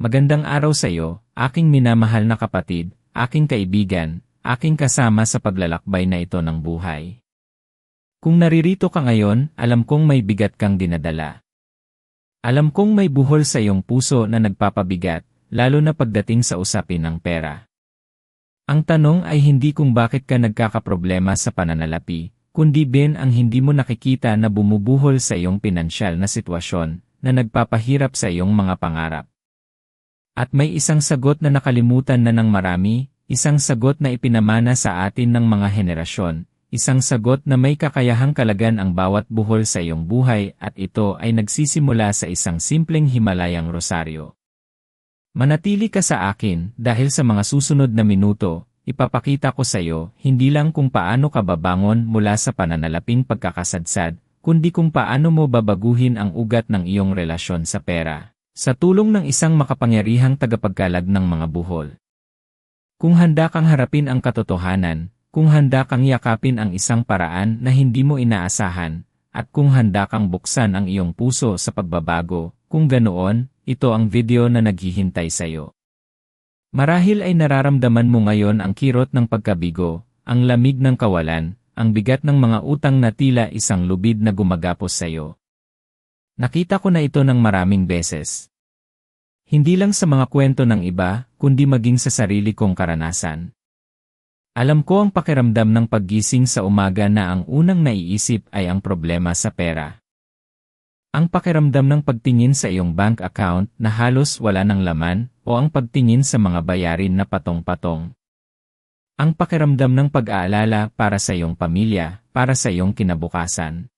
Magandang araw sa iyo, aking minamahal na kapatid, aking kaibigan, aking kasama sa paglalakbay na ito ng buhay. Kung naririto ka ngayon, alam kong may bigat kang dinadala. Alam kong may buhol sa iyong puso na nagpapabigat, lalo na pagdating sa usapin ng pera. Ang tanong ay hindi kung bakit ka nagkakaproblema sa pananalapi, kundi bin ang hindi mo nakikita na bumubuhol sa iyong pinansyal na sitwasyon na nagpapahirap sa iyong mga pangarap. At may isang sagot na nakalimutan na ng marami, isang sagot na ipinamana sa atin ng mga henerasyon, isang sagot na may kakayahang kalagan ang bawat buhol sa iyong buhay at ito ay nagsisimula sa isang simpleng Himalayang rosaryo. Manatili ka sa akin dahil sa mga susunod na minuto, ipapakita ko sa iyo hindi lang kung paano ka babangon mula sa pananalaping pagkakasadsad, kundi kung paano mo babaguhin ang ugat ng iyong relasyon sa pera. Sa tulong ng isang makapangyarihang tagapagkalag ng mga buhol. Kung handa kang harapin ang katotohanan, kung handa kang yakapin ang isang paraan na hindi mo inaasahan, at kung handa kang buksan ang iyong puso sa pagbabago, kung ganoon, ito ang video na naghihintay sa iyo. Marahil ay nararamdaman mo ngayon ang kirot ng pagkabigo, ang lamig ng kawalan, ang bigat ng mga utang na tila isang lubid na gumagapos sa iyo. Nakita ko na ito ng maraming beses. Hindi lang sa mga kwento ng iba, kundi maging sa sarili kong karanasan. Alam ko ang pakiramdam ng paggising sa umaga na ang unang naiisip ay ang problema sa pera. Ang pakiramdam ng pagtingin sa iyong bank account na halos wala ng laman o ang pagtingin sa mga bayarin na patong-patong. Ang pakiramdam ng pag-aalala para sa iyong pamilya, para sa iyong kinabukasan.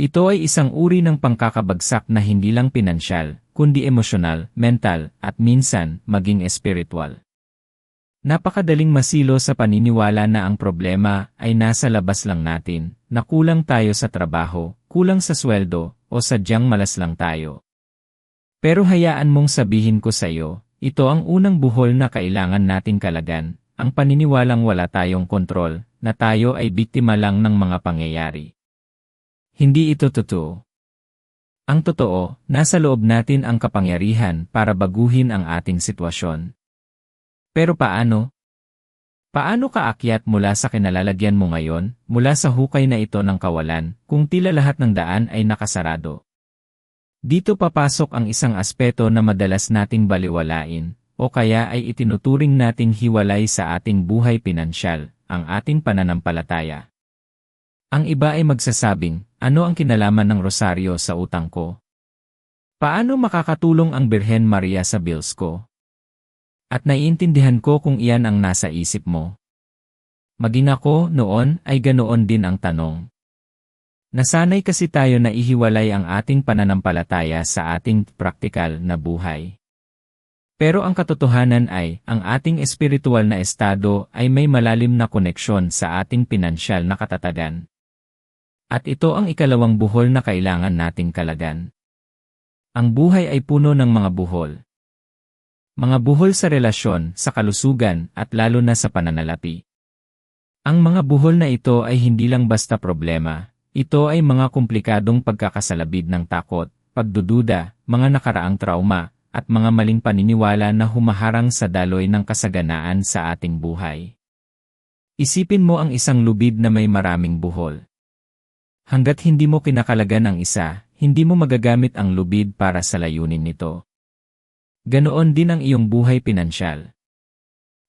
Ito ay isang uri ng pangkakabagsak na hindi lang pinansyal, kundi emosyonal, mental, at minsan, maging espiritual. Napakadaling masilo sa paniniwala na ang problema ay nasa labas lang natin, na kulang tayo sa trabaho, kulang sa sweldo, o sadyang malas lang tayo. Pero hayaan mong sabihin ko sa iyo, ito ang unang buhol na kailangan nating kalagan, ang paniniwalang wala tayong kontrol, na tayo ay biktima lang ng mga pangyayari. Hindi ito totoo. Ang totoo, nasa loob natin ang kapangyarihan para baguhin ang ating sitwasyon. Pero paano? Paano ka akyat mula sa kinalalagyan mo ngayon, mula sa hukay na ito ng kawalan, kung tila lahat ng daan ay nakasarado? Dito papasok ang isang aspeto na madalas nating baliwalain, o kaya ay itinuturing nating hiwalay sa ating buhay pinansyal, ang ating pananampalataya. Ang iba ay magsasabing, ano ang kinalaman ng rosaryo sa utang ko? Paano makakatulong ang Birhen Maria sa bills ko? At naiintindihan ko kung iyan ang nasa isip mo. Maging ako noon ay ganoon din ang tanong. Nasanay kasi tayo na ihiwalay ang ating pananampalataya sa ating praktikal na buhay. Pero ang katotohanan ay, ang ating espiritual na estado ay may malalim na koneksyon sa ating pinansyal na katatagan. At ito ang ikalawang buhol na kailangan nating kalagan. Ang buhay ay puno ng mga buhol. Mga buhol sa relasyon, sa kalusugan, at lalo na sa pananalapi. Ang mga buhol na ito ay hindi lang basta problema, ito ay mga komplikadong pagkakasalabid ng takot, pagdududa, mga nakaraang trauma, at mga maling paniniwala na humaharang sa daloy ng kasaganaan sa ating buhay. Isipin mo ang isang lubid na may maraming buhol. Hanggat hindi mo kinakalagan ang isa, hindi mo magagamit ang lubid para sa layunin nito. Ganoon din ang iyong buhay pinansyal.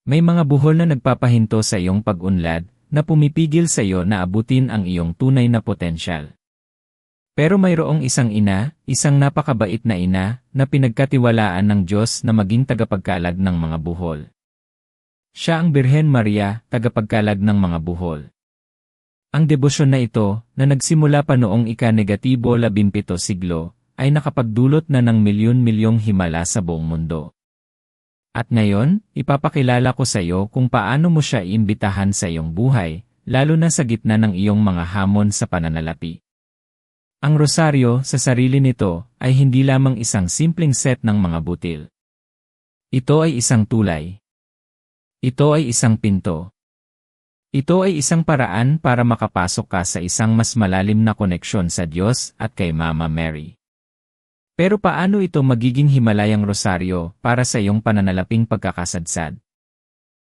May mga buhol na nagpapahinto sa iyong pag-unlad, na pumipigil sa iyo na abutin ang iyong tunay na potensyal. Pero mayroong isang ina, isang napakabait na ina, na pinagkatiwalaan ng Diyos na maging tagapagkalag ng mga buhol. Siya ang Birhen Maria, tagapagkalag ng mga buhol. Ang debosyon na ito, na nagsimula pa noong ika-negatibo 17 siglo, ay nakapagdulot na ng milyon-milyong himala sa buong mundo. At ngayon, ipapakilala ko sa iyo kung paano mo siya iimbitahan sa iyong buhay, lalo na sa gitna ng iyong mga hamon sa pananalapi. Ang rosaryo sa sarili nito ay hindi lamang isang simpleng set ng mga butil. Ito ay isang tulay. Ito ay isang pinto. Ito ay isang paraan para makapasok ka sa isang mas malalim na koneksyon sa Diyos at kay Mama Mary. Pero paano ito magiging himalayang rosaryo para sa iyong pananalaping pagkakasadsad?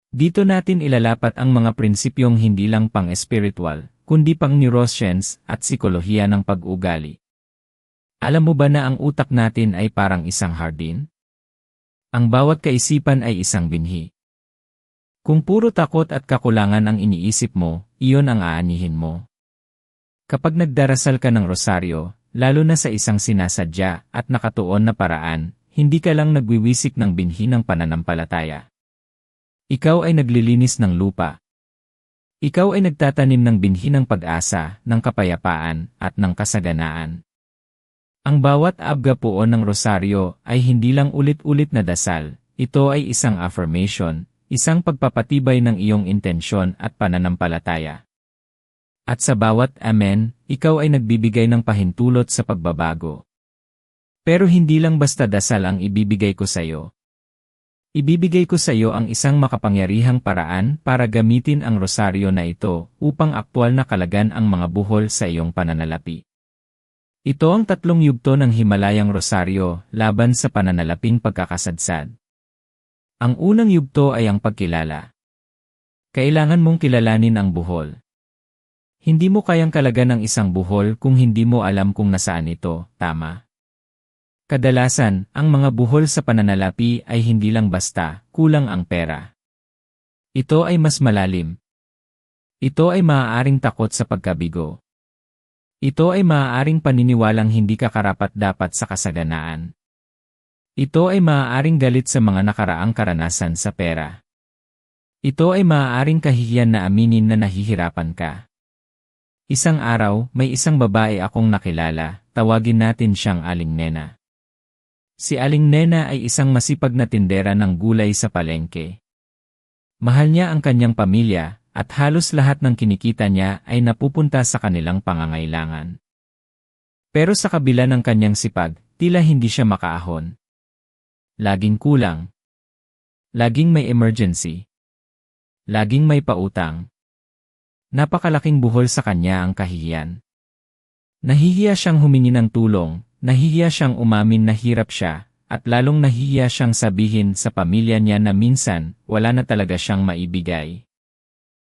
Dito natin ilalapat ang mga prinsipyong hindi lang pang-espiritual, kundi pang neuroscience at psikolohiya ng pag-ugali. Alam mo ba na ang utak natin ay parang isang hardin? Ang bawat kaisipan ay isang binhi. Kung puro takot at kakulangan ang iniisip mo, iyon ang aanihin mo. Kapag nagdarasal ka ng rosaryo, lalo na sa isang sinasadya at nakatuon na paraan, hindi ka lang nagwiwisik ng binhi ng pananampalataya. Ikaw ay naglilinis ng lupa. Ikaw ay nagtatanim ng binhi ng pag-asa, ng kapayapaan, at ng kasaganaan. Ang bawat abgapuon ng rosaryo ay hindi lang ulit-ulit na dasal, ito ay isang affirmation, isang pagpapatibay ng iyong intensyon at pananampalataya. At sa bawat amen, ikaw ay nagbibigay ng pahintulot sa pagbabago. Pero hindi lang basta dasal ang ibibigay ko sa iyo. Ibibigay ko sa iyo ang isang makapangyarihang paraan para gamitin ang rosaryo na ito upang aktwal na kalagan ang mga buhol sa iyong pananalapi. Ito ang tatlong yugto ng Himalayang Rosaryo laban sa pananalaping pagkakasadsad. Ang unang yugto ay ang pagkilala. Kailangan mong kilalanin ang buhol. Hindi mo kayang kalagan ng isang buhol kung hindi mo alam kung nasaan ito, tama? Kadalasan, ang mga buhol sa pananalapi ay hindi lang basta, kulang ang pera. Ito ay mas malalim. Ito ay maaaring takot sa pagkabigo. Ito ay maaaring paniniwalang hindi ka karapat-dapat sa kasaganaan. Ito ay maaaring galit sa mga nakaraang karanasan sa pera. Ito ay maaaring kahihiyan na aminin na nahihirapan ka. Isang araw, may isang babae akong nakilala, tawagin natin siyang Aling Nena. Si Aling Nena ay isang masipag na tindera ng gulay sa palengke. Mahal niya ang kanyang pamilya, at halos lahat ng kinikita niya ay napupunta sa kanilang pangangailangan. Pero sa kabila ng kanyang sipag, tila hindi siya makaahon. Laging kulang. Laging may emergency. Laging may pautang. Napakalaking buhol sa kanya ang kahihiyan. Nahihiya siyang humingi ng tulong, nahihiya siyang umamin na hirap siya, at lalong nahihiya siyang sabihin sa pamilya niya na minsan, wala na talaga siyang maibigay.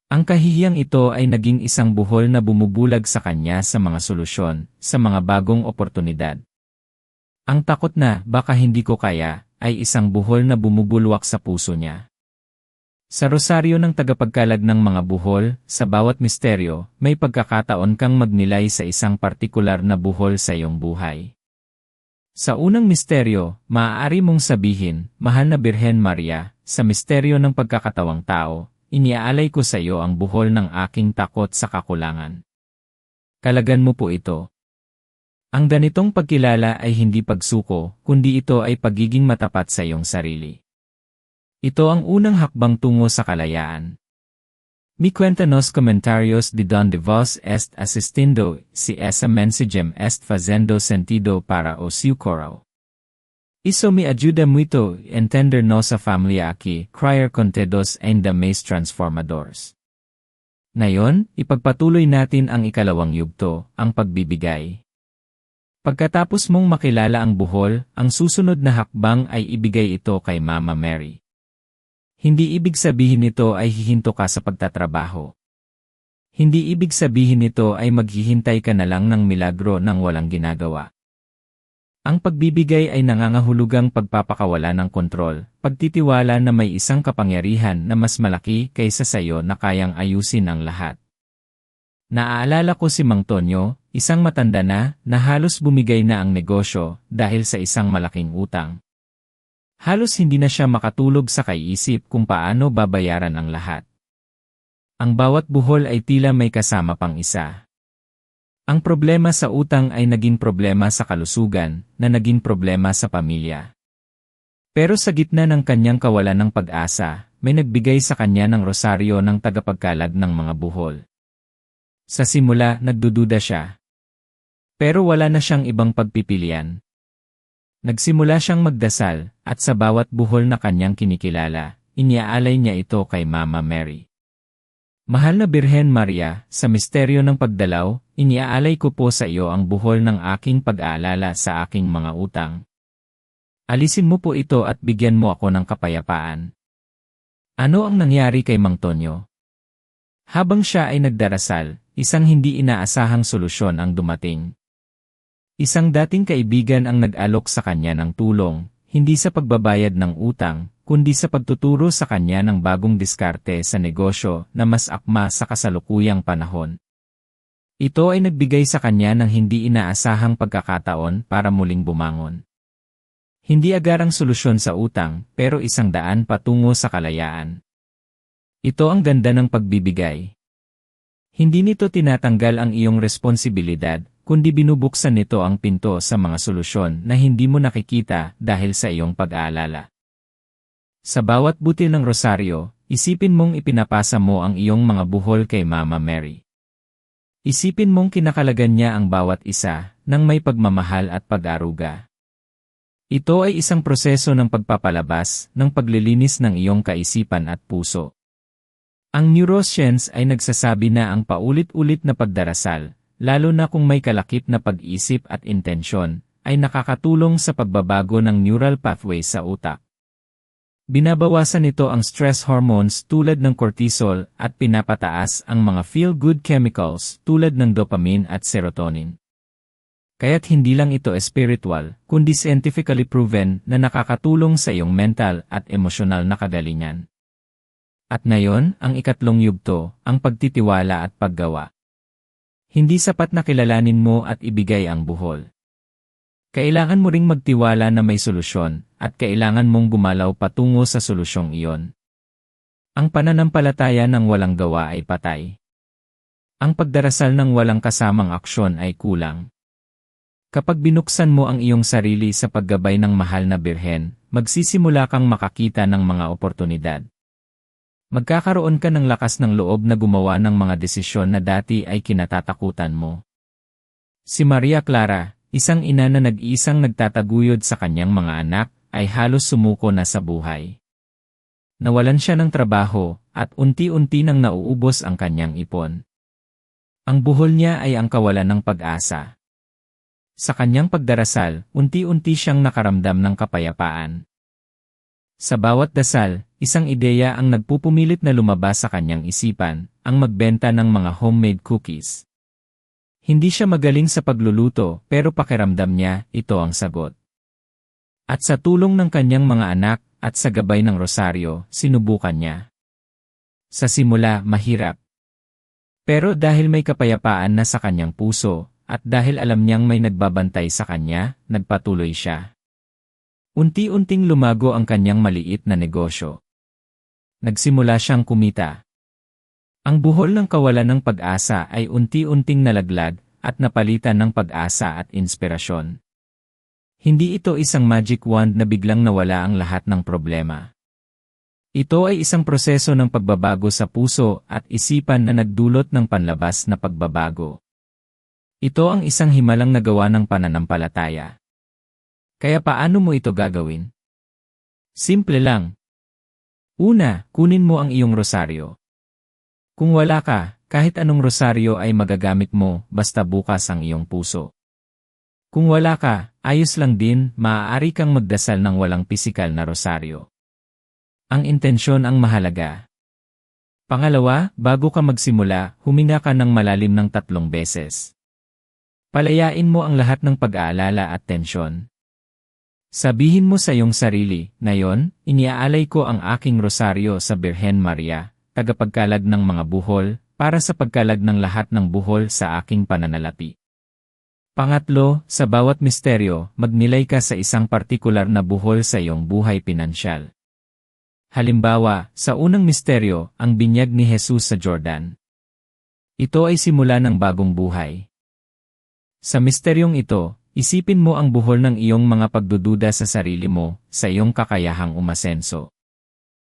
Ang kahihiyang ito ay naging isang buhol na bumubulag sa kanya sa mga solusyon, sa mga bagong oportunidad. Ang takot na, baka hindi ko kaya, ay isang buhol na bumubulwak sa puso niya. Sa rosaryo ng tagapagkalag ng mga buhol, sa bawat misteryo, may pagkakataon kang magnilay sa isang partikular na buhol sa iyong buhay. Sa unang misteryo, maaari mong sabihin, Mahal na Birhen Maria, sa misteryo ng pagkakatawang tao, iniaalay ko sa iyo ang buhol ng aking takot sa kakulangan. Kalagan mo po ito. Ang ganitong pagkilala ay hindi pagsuko, kundi ito ay pagiging matapat sa iyong sarili. Ito ang unang hakbang tungo sa kalayaan. Mi cuéntanos comentarios de donde vos est asistindo si esa mensagem est fazendo sentido para o seu coro. Isso me ajuda muito entender nossa família aqui, criar contedos ainda mais transformadores. Ngayon, ipagpatuloy natin ang ikalawang yugto, ang pagbibigay. Pagkatapos mong makilala ang buhol, ang susunod na hakbang ay ibigay ito kay Mama Mary. Hindi ibig sabihin nito ay hihinto ka sa pagtatrabaho. Hindi ibig sabihin nito ay maghihintay ka na lang ng milagro nang walang ginagawa. Ang pagbibigay ay nangangahulugang pagpapakawala ng kontrol, pagtitiwala na may isang kapangyarihan na mas malaki kaysa sayo na kayang ayusin ang lahat. Naaalala ko si Mang Tonyo, isang matanda na, na halos bumigay na ang negosyo dahil sa isang malaking utang. Halos hindi na siya makatulog sa kaiisip kung paano babayaran ang lahat. Ang bawat buhol ay tila may kasama pang isa. Ang problema sa utang ay naging problema sa kalusugan, na naging problema sa pamilya. Pero sa gitna ng kanyang kawalan ng pag-asa, may nagbigay sa kanya ng rosaryo ng tagapagkalag ng mga buhol. Sa simula, nagdududa siya. Pero wala na siyang ibang pagpipilian. Nagsimula siyang magdasal, at sa bawat buhol na kanyang kinikilala, iniaalay niya ito kay Mama Mary. Mahal na Birhen Maria, sa misteryo ng pagdalaw, iniaalay ko po sa iyo ang buhol ng aking pag-aalala sa aking mga utang. Alisin mo po ito at bigyan mo ako ng kapayapaan. Ano ang nangyari kay Mang Tonyo? Habang siya ay nagdarasal, isang hindi inaasahang solusyon ang dumating. Isang dating kaibigan ang nag-alok sa kanya ng tulong, hindi sa pagbabayad ng utang, kundi sa pagtuturo sa kanya ng bagong diskarte sa negosyo na mas akma sa kasalukuyang panahon. Ito ay nagbigay sa kanya ng hindi inaasahang pagkakataon para muling bumangon. Hindi agarang solusyon sa utang, pero isang daan patungo sa kalayaan. Ito ang ganda ng pagbibigay. Hindi nito tinatanggal ang iyong responsibilidad, kundi binubuksan nito ang pinto sa mga solusyon na hindi mo nakikita dahil sa iyong pag-aalala. Sa bawat butil ng rosaryo, isipin mong ipinapasa mo ang iyong mga buhol kay Mama Mary. Isipin mong kinakalagan niya ang bawat isa, nang may pagmamahal at pag-aruga. Ito ay isang proseso ng pagpapalabas, ng paglilinis ng iyong kaisipan at puso. Ang neuroscience ay nagsasabi na ang paulit-ulit na pagdarasal, lalo na kung may kalakip na pag-isip at intensyon, ay nakakatulong sa pagbabago ng neural pathway sa utak. Binabawasan nito ang stress hormones tulad ng cortisol at pinapataas ang mga feel-good chemicals tulad ng dopamine at serotonin. Kaya't hindi lang ito spiritual, kundi scientifically proven na nakakatulong sa iyong mental at emosyonal na kagalingan. At ngayon, ang ikatlong yugto, ang pagtitiwala at paggawa. Hindi sapat na kilalanin mo at ibigay ang buhol. Kailangan mo ring magtiwala na may solusyon, at kailangan mong gumalaw patungo sa solusyong iyon. Ang pananampalataya ng walang gawa ay patay. Ang pagdarasal ng walang kasamang aksyon ay kulang. Kapag binuksan mo ang iyong sarili sa paggabay ng mahal na birhen, magsisimula kang makakita ng mga oportunidad. Magkakaroon ka ng lakas ng loob na gumawa ng mga desisyon na dati ay kinatatakutan mo. Si Maria Clara, isang ina na nag-iisang nagtataguyod sa kanyang mga anak, ay halos sumuko na sa buhay. Nawalan siya ng trabaho, at unti-unti nang nauubos ang kanyang ipon. Ang buhol niya ay ang kawalan ng pag-asa. Sa kanyang pagdarasal, unti-unti siyang nakaramdam ng kapayapaan. Sa bawat dasal, isang ideya ang nagpupumilit na lumabas sa kanyang isipan, ang magbenta ng mga homemade cookies. Hindi siya magaling sa pagluluto pero pakiramdam niya, ito ang sagot. At sa tulong ng kanyang mga anak at sa gabay ng rosaryo, sinubukan niya. Sa simula, mahirap. Pero dahil may kapayapaan na sa kanyang puso, at dahil alam niyang may nagbabantay sa kanya, nagpatuloy siya. Unti-unting lumago ang kanyang maliit na negosyo. Nagsimula siyang kumita. Ang buhol ng kawalan ng pag-asa ay unti-unting nalaglag at napalitan ng pag-asa at inspirasyon. Hindi ito isang magic wand na biglang nawala ang lahat ng problema. Ito ay isang proseso ng pagbabago sa puso at isipan na nagdulot ng panlabas na pagbabago. Ito ang isang himalang nagawa ng pananampalataya. Kaya paano mo ito gagawin? Simple lang. Una, kunin mo ang iyong rosaryo. Kung wala ka, kahit anong rosaryo ay magagamit mo basta bukas ang iyong puso. Kung wala ka, ayos lang din, maaari kang magdasal ng walang pisikal na rosaryo. Ang intensyon ang mahalaga. Pangalawa, bago ka magsimula, huminga ka ng malalim ng tatlong beses. Palayain mo ang lahat ng pag-aalala at tensyon. Sabihin mo sa iyong sarili, ngayon, iniaalay ko ang aking rosaryo sa Birhen Maria, tagapagkalag ng mga buhol, para sa pagkalag ng lahat ng buhol sa aking pananalapi. Pangatlo, sa bawat misteryo, magnilay ka sa isang partikular na buhol sa iyong buhay pinansyal. Halimbawa, sa unang misteryo, ang binyag ni Jesus sa Jordan. Ito ay simula ng bagong buhay. Sa misteryong ito, Isipin mo ang buhol ng iyong mga pagdududa sa sarili mo, sa iyong kakayahang umasenso.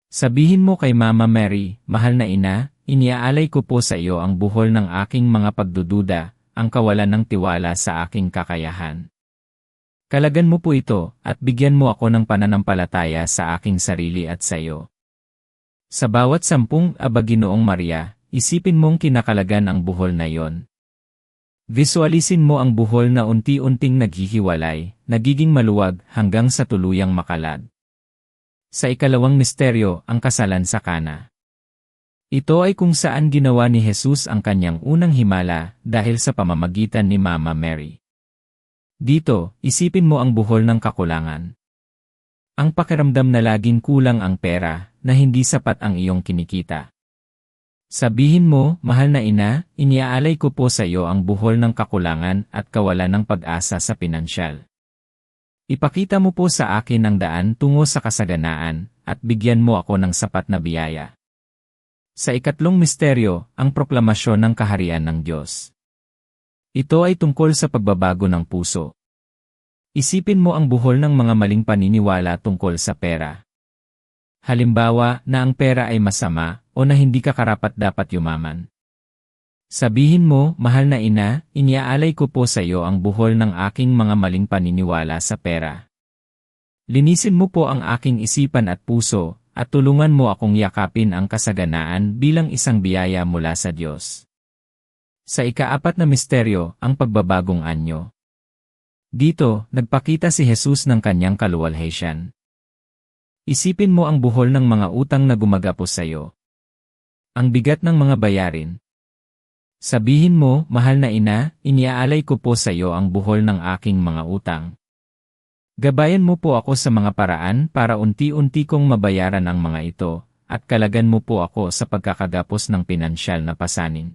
Sabihin mo kay Mama Mary, mahal na ina, iniaalay ko po sa iyo ang buhol ng aking mga pagdududa, ang kawalan ng tiwala sa aking kakayahan. Kalagan mo po ito, at bigyan mo ako ng pananampalataya sa aking sarili at sa iyo. Sa bawat sampung abaginoong Maria, isipin mong kinakalagan ang buhol na yon. Visualisin mo ang buhol na unti-unting naghihiwalay, nagiging maluwag hanggang sa tuluyang makalad. Sa ikalawang misteryo, ang kasalan sa Kana. Ito ay kung saan ginawa ni Jesus ang kanyang unang himala dahil sa pamamagitan ni Mama Mary. Dito, isipin mo ang buhol ng kakulangan. Ang pakiramdam na laging kulang ang pera, na hindi sapat ang iyong kinikita. Sabihin mo, mahal na ina, iniaalay ko po sa iyo ang buhol ng kakulangan at kawalan ng pag-asa sa pinansyal. Ipakita mo po sa akin ang daan tungo sa kasaganaan, at bigyan mo ako ng sapat na biyaya. Sa ikatlong misteryo, ang proklamasyon ng kaharian ng Diyos. Ito ay tungkol sa pagbabago ng puso. Isipin mo ang buhol ng mga maling paniniwala tungkol sa pera. Halimbawa, na ang pera ay masama, o na hindi ka karapat dapat yumaman. Sabihin mo, mahal na ina, iniaalay ko po sa iyo ang buhol ng aking mga maling paniniwala sa pera. Linisin mo po ang aking isipan at puso, at tulungan mo akong yakapin ang kasaganaan bilang isang biyaya mula sa Diyos. Sa ikaapat na misteryo, ang pagbabagong anyo. Dito, nagpakita si Jesus ng kanyang kaluwalhatian. Isipin mo ang buhol ng mga utang na gumagapos sa iyo. Ang bigat ng mga bayarin. Sabihin mo, mahal na ina, iniaalay ko po sa iyo ang buhol ng aking mga utang. Gabayan mo po ako sa mga paraan para unti-unti kong mabayaran ang mga ito, at kalagan mo po ako sa pagkakagapos ng pinansyal na pasanin.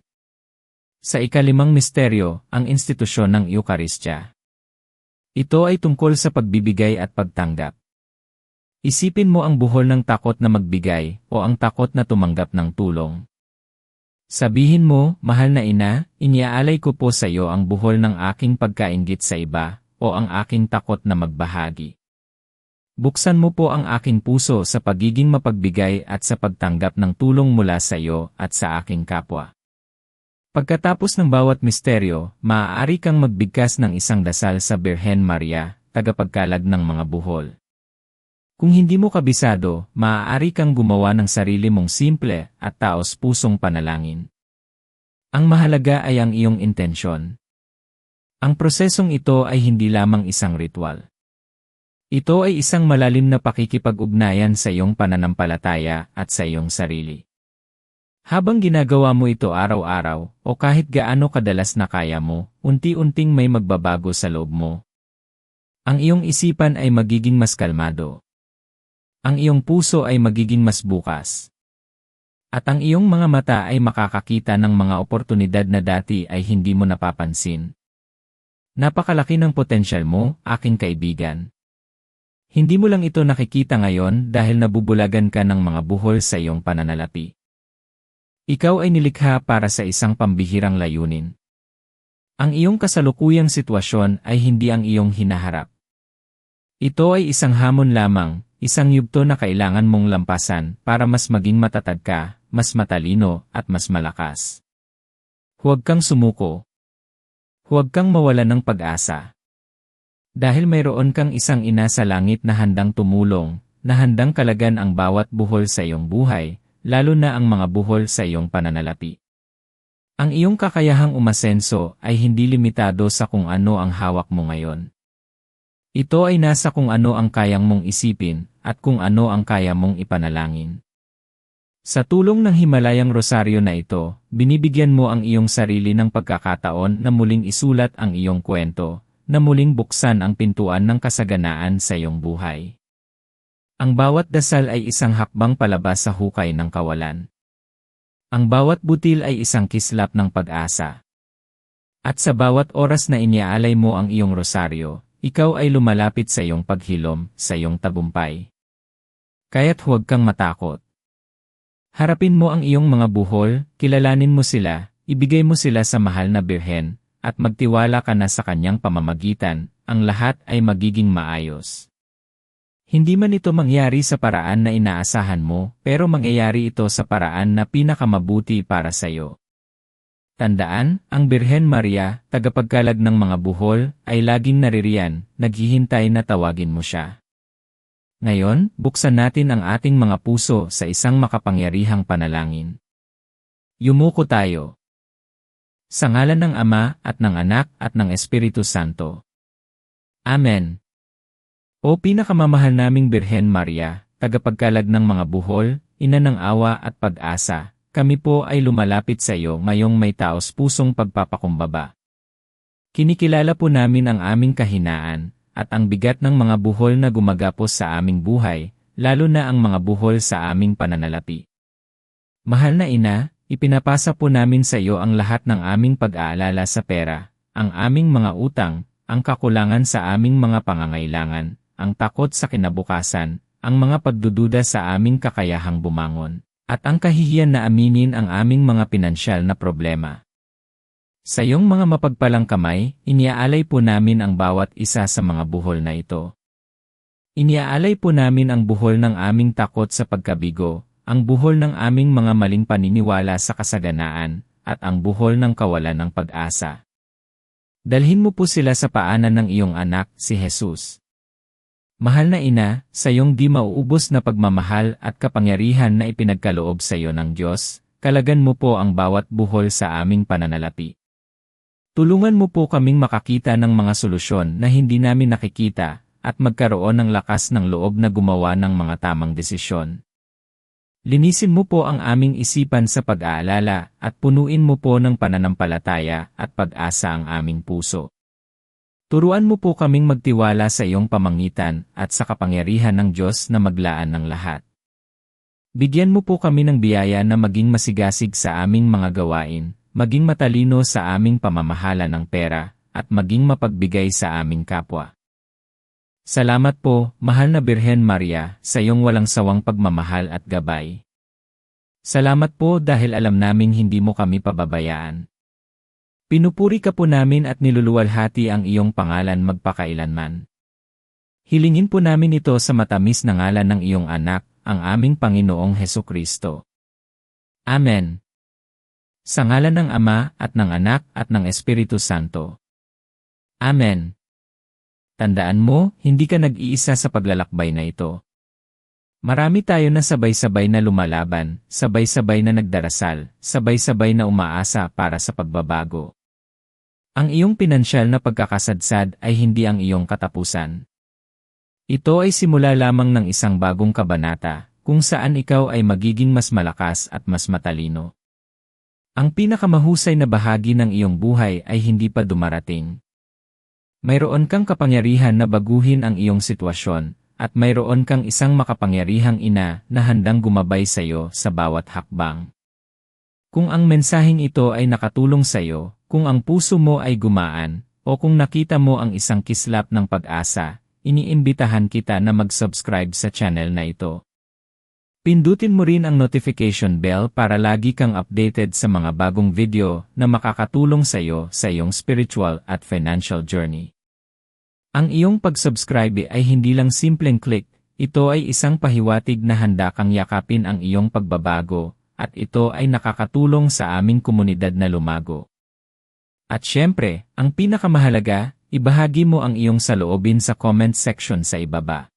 Sa ikalimang misteryo, ang institusyon ng Eukaristya. Ito ay tungkol sa pagbibigay at pagtanggap. Isipin mo ang buhol ng takot na magbigay o ang takot na tumanggap ng tulong. Sabihin mo, mahal na ina, iniaalay ko po sa iyo ang buhol ng aking pagkaingit sa iba o ang aking takot na magbahagi. Buksan mo po ang aking puso sa pagiging mapagbigay at sa pagtanggap ng tulong mula sa iyo at sa aking kapwa. Pagkatapos ng bawat misteryo, maaari kang magbigkas ng isang dasal sa Birhen Maria, tagapagkalag ng mga buhol. Kung hindi mo kabisado, maaari kang gumawa ng sarili mong simple at taos pusong panalangin. Ang mahalaga ay ang iyong intensyon. Ang prosesong ito ay hindi lamang isang ritual. Ito ay isang malalim na pakikipag-ugnayan sa iyong pananampalataya at sa iyong sarili. Habang ginagawa mo ito araw-araw o kahit gaano kadalas na kaya mo, unti-unting may magbabago sa loob mo. Ang iyong isipan ay magiging mas kalmado. Ang iyong puso ay magiging mas bukas. At ang iyong mga mata ay makakakita ng mga oportunidad na dati ay hindi mo napapansin. Napakalaki ng potensyal mo, aking kaibigan. Hindi mo lang ito nakikita ngayon dahil nabubulagan ka ng mga buhol sa iyong pananalapi. Ikaw ay nilikha para sa isang pambihirang layunin. Ang iyong kasalukuyang sitwasyon ay hindi ang iyong hinaharap. Ito ay isang hamon lamang, isang yugto na kailangan mong lampasan para mas maging matatag ka, mas matalino, at mas malakas. Huwag kang sumuko, Huwag kang mawala ng pag-asa. Dahil mayroon kang isang ina sa langit na handang tumulong, na handang kalagan ang bawat buhol sa iyong buhay, lalo na ang mga buhol sa iyong pananalapi. Ang iyong kakayahang umasenso ay hindi limitado sa kung ano ang hawak mo ngayon. Ito ay nasa kung ano ang kayang mong isipin at kung ano ang kaya mong ipanalangin. Sa tulong ng Himalayang Rosaryo na ito, binibigyan mo ang iyong sarili ng pagkakataon na muling isulat ang iyong kwento, na muling buksan ang pintuan ng kasaganaan sa iyong buhay. Ang bawat dasal ay isang hakbang palabas sa hukay ng kawalan. Ang bawat butil ay isang kislap ng pag-asa. At sa bawat oras na iniaalay mo ang iyong rosaryo, ikaw ay lumalapit sa iyong paghilom, sa iyong tabumpay. Kaya't huwag kang matakot. Harapin mo ang iyong mga buhol, kilalanin mo sila, ibigay mo sila sa mahal na birhen, at magtiwala ka na sa kanyang pamamagitan, ang lahat ay magiging maayos. Hindi man ito mangyari sa paraan na inaasahan mo, pero mangyayari ito sa paraan na pinakamabuti para sa iyo. Tandaan, ang Birhen Maria, tagapagkalag ng mga buhol, ay laging naririyan, naghihintay na tawagin mo siya. Ngayon, buksan natin ang ating mga puso sa isang makapangyarihang panalangin. Yumuko tayo. Sa ngalan ng Ama at ng Anak at ng Espiritu Santo. Amen. O pinakamamahal naming Birhen Maria, tagapagkalag ng mga buhol, ina ng awa at pag-asa, kami po ay lumalapit sa iyo ngayong may taos pusong pagpapakumbaba. Kinikilala po namin ang aming kahinaan, at ang bigat ng mga buhol na gumagapos sa aming buhay, lalo na ang mga buhol sa aming pananalapi. Mahal na ina, ipinapasa po namin sa iyo ang lahat ng aming pag-aalala sa pera, ang aming mga utang, ang kakulangan sa aming mga pangangailangan, ang takot sa kinabukasan, ang mga pagdududa sa aming kakayahang bumangon, at ang kahihiyan na aminin ang aming mga pinansyal na problema. Sa iyong mga mapagpalang kamay, iniaalay po namin ang bawat isa sa mga buhol na ito. Iniaalay po namin ang buhol ng aming takot sa pagkabigo, ang buhol ng aming mga maling paniniwala sa kasaganaan, at ang buhol ng kawalan ng pag-asa. Dalhin mo po sila sa paanan ng iyong anak, si Jesus. Mahal na ina, sa iyong di mauubos na pagmamahal at kapangyarihan na ipinagkaloob sa iyo ng Diyos, kalagan mo po ang bawat buhol sa aming pananalapi. Tulungan mo po kaming makakita ng mga solusyon na hindi namin nakikita at magkaroon ng lakas ng loob na gumawa ng mga tamang desisyon. Linisin mo po ang aming isipan sa pag-aalala at punuin mo po ng pananampalataya at pag-asa ang aming puso. Turuan mo po kaming magtiwala sa iyong pamangitan at sa kapangyarihan ng Diyos na maglaan ng lahat. Bigyan mo po kami ng biyaya na maging masigasig sa aming mga gawain, maging matalino sa aming pamamahala ng pera, at maging mapagbigay sa aming kapwa. Salamat po, mahal na Birhen Maria, sa iyong walang sawang pagmamahal at gabay. Salamat po dahil alam naming hindi mo kami pababayaan. Pinupuri ka po namin at niluluwalhati ang iyong pangalan magpakailanman. Hilingin po namin ito sa matamis na ngalan ng iyong anak, ang aming Panginoong Heso Kristo. Amen. Sa ngalan ng Ama at ng Anak at ng Espiritu Santo. Amen. Tandaan mo, hindi ka nag-iisa sa paglalakbay na ito. Marami tayo na sabay-sabay na lumalaban, sabay-sabay na nagdarasal, sabay-sabay na umaasa para sa pagbabago. Ang iyong pinansyal na pagkakasadsad ay hindi ang iyong katapusan. Ito ay simula lamang ng isang bagong kabanata, kung saan ikaw ay magiging mas malakas at mas matalino. Ang pinakamahusay na bahagi ng iyong buhay ay hindi pa dumarating. Mayroon kang kapangyarihan na baguhin ang iyong sitwasyon, at mayroon kang isang makapangyarihang ina na handang gumabay sa iyo sa bawat hakbang. Kung ang mensaheng ito ay nakatulong sa iyo, kung ang puso mo ay gumaan, o kung nakita mo ang isang kislap ng pag-asa, iniimbitahan kita na mag-subscribe sa channel na ito. Pindutin mo rin ang notification bell para lagi kang updated sa mga bagong video na makakatulong sa iyo sa iyong spiritual at financial journey. Ang iyong pag-subscribe ay hindi lang simpleng click, ito ay isang pahiwatig na handa kang yakapin ang iyong pagbabago, at ito ay nakakatulong sa aming komunidad na lumago. At syempre, ang pinakamahalaga, ibahagi mo ang iyong saloobin sa comment section sa ibaba.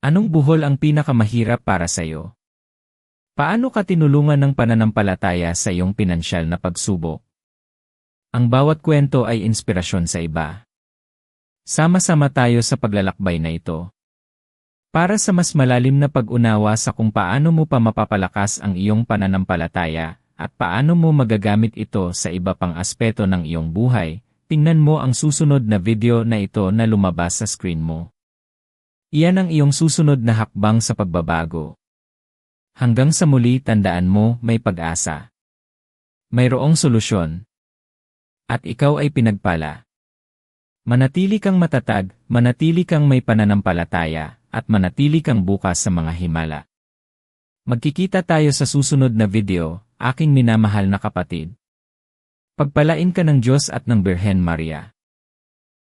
Anong buhol ang pinakamahirap para sa iyo? Paano ka tinulungan ng pananampalataya sa iyong pinansyal na pagsubok? Ang bawat kwento ay inspirasyon sa iba. Sama-sama tayo sa paglalakbay na ito. Para sa mas malalim na pag-unawa sa kung paano mo pa mapapalakas ang iyong pananampalataya at paano mo magagamit ito sa iba pang aspeto ng iyong buhay, tingnan mo ang susunod na video na ito na lumabas sa screen mo. Iyan ang iyong susunod na hakbang sa pagbabago. Hanggang sa muli tandaan mo may pag-asa. Mayroong solusyon. At ikaw ay pinagpala. Manatili kang matatag, manatili kang may pananampalataya, at manatili kang bukas sa mga himala. Magkikita tayo sa susunod na video, aking minamahal na kapatid. Pagpalain ka ng Diyos at ng Birhen Maria.